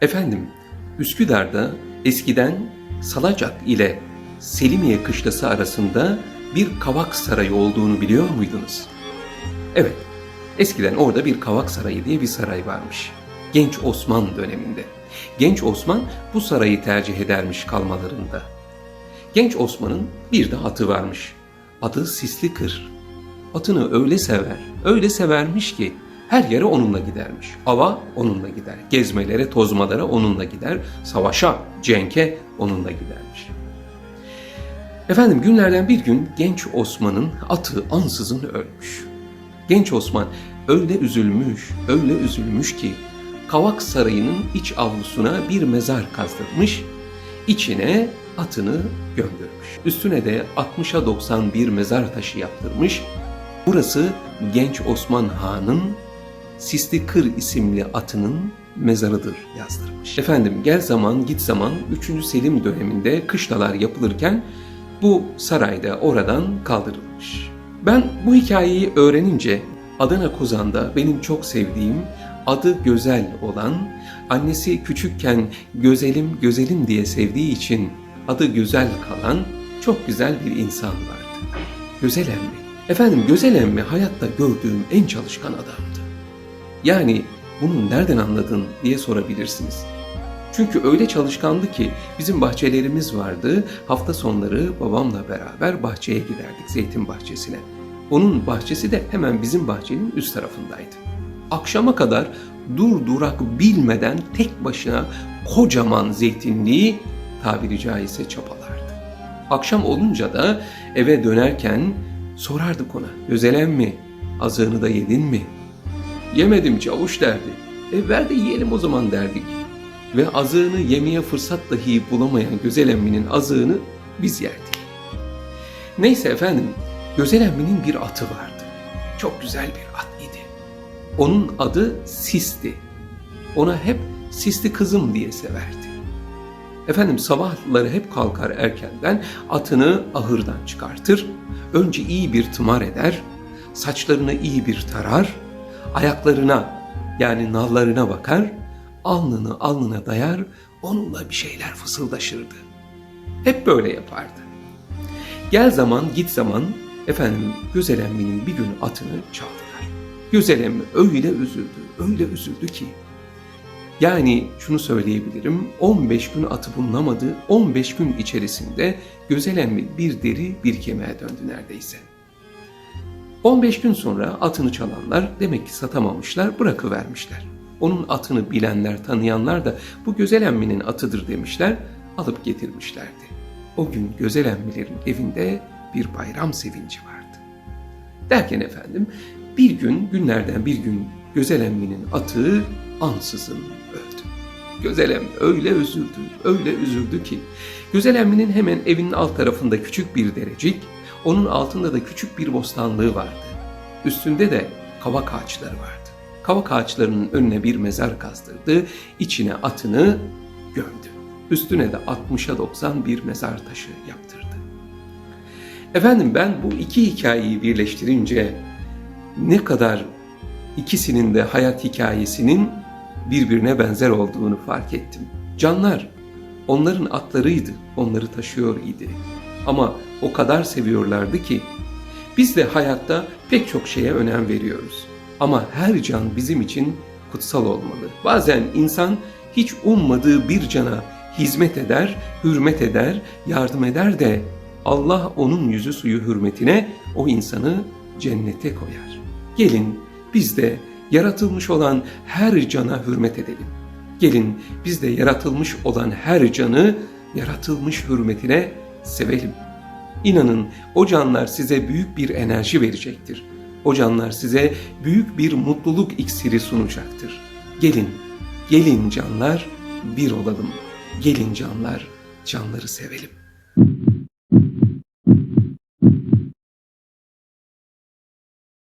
Efendim, Üsküdar'da eskiden Salacak ile Selimiye kışlası arasında bir kavak sarayı olduğunu biliyor muydunuz? Evet, eskiden orada bir kavak sarayı diye bir saray varmış. Genç Osman döneminde. Genç Osman bu sarayı tercih edermiş kalmalarında. Genç Osman'ın bir de atı varmış. Adı Sisli Kır. Atını öyle sever, öyle severmiş ki her yere onunla gidermiş. Ava onunla gider. Gezmelere, tozmalara onunla gider. Savaşa, cenke onunla gidermiş. Efendim günlerden bir gün genç Osman'ın atı ansızın ölmüş. Genç Osman öyle üzülmüş, öyle üzülmüş ki Kavak Sarayı'nın iç avlusuna bir mezar kazdırmış, içine atını gömdürmüş. Üstüne de 60'a 91 mezar taşı yaptırmış. Burası genç Osman Han'ın Sisli Kır isimli atının mezarıdır yazdırmış. Efendim gel zaman git zaman 3. Selim döneminde kışlalar yapılırken bu sarayda oradan kaldırılmış. Ben bu hikayeyi öğrenince Adana Kozan'da benim çok sevdiğim adı Gözel olan, annesi küçükken Gözelim Gözelim diye sevdiği için adı Güzel kalan çok güzel bir insan vardı. Gözel emmi. Efendim Gözel emmi hayatta gördüğüm en çalışkan adamdı. Yani bunu nereden anladın diye sorabilirsiniz. Çünkü öyle çalışkandı ki bizim bahçelerimiz vardı. Hafta sonları babamla beraber bahçeye giderdik, zeytin bahçesine. Onun bahçesi de hemen bizim bahçenin üst tarafındaydı. Akşama kadar dur durak bilmeden tek başına kocaman zeytinliği tabiri caizse çapalardı. Akşam olunca da eve dönerken sorardık ona. Gözelen mi? Azığını da yedin mi? Yemedim çavuş derdi. E ver de yiyelim o zaman derdik. Ve azığını yemeye fırsat dahi bulamayan Gözel emminin azığını biz yerdik. Neyse efendim, Gözel emminin bir atı vardı. Çok güzel bir at idi. Onun adı Sis'ti. Ona hep Sisli kızım diye severdi. Efendim sabahları hep kalkar erkenden atını ahırdan çıkartır. Önce iyi bir tımar eder, saçlarını iyi bir tarar, ayaklarına yani nallarına bakar, alnını alnına dayar, onunla bir şeyler fısıldaşırdı. Hep böyle yapardı. Gel zaman git zaman efendim Güzel emminin bir gün atını çaldılar. Güzel emmi öyle üzüldü, öyle üzüldü ki yani şunu söyleyebilirim 15 gün atı bulunamadı 15 gün içerisinde Güzel emmi bir deri bir kemiğe döndü neredeyse. 15 gün sonra atını çalanlar demek ki satamamışlar bırakıvermişler. Onun atını bilenler tanıyanlar da bu Güzel emminin atıdır demişler alıp getirmişlerdi. O gün Güzel emmilerin evinde bir bayram sevinci vardı. Derken efendim bir gün günlerden bir gün Güzel emminin atı ansızın öldü. Güzel emmi öyle üzüldü, öyle üzüldü ki Güzel emminin hemen evinin alt tarafında küçük bir derecik, onun altında da küçük bir bostanlığı vardı. Üstünde de kavak ağaçları vardı. Kavak ağaçlarının önüne bir mezar kazdırdı, içine atını gömdü. Üstüne de 60'a 90 bir mezar taşı yaptırdı. Efendim ben bu iki hikayeyi birleştirince ne kadar ikisinin de hayat hikayesinin birbirine benzer olduğunu fark ettim. Canlar onların atlarıydı, onları taşıyor idi. Ama o kadar seviyorlardı ki biz de hayatta pek çok şeye önem veriyoruz. Ama her can bizim için kutsal olmalı. Bazen insan hiç ummadığı bir cana hizmet eder, hürmet eder, yardım eder de Allah onun yüzü suyu hürmetine o insanı cennete koyar. Gelin biz de yaratılmış olan her cana hürmet edelim. Gelin biz de yaratılmış olan her canı yaratılmış hürmetine sevelim. İnanın o canlar size büyük bir enerji verecektir. O canlar size büyük bir mutluluk iksiri sunacaktır. Gelin, gelin canlar bir olalım. Gelin canlar, canları sevelim.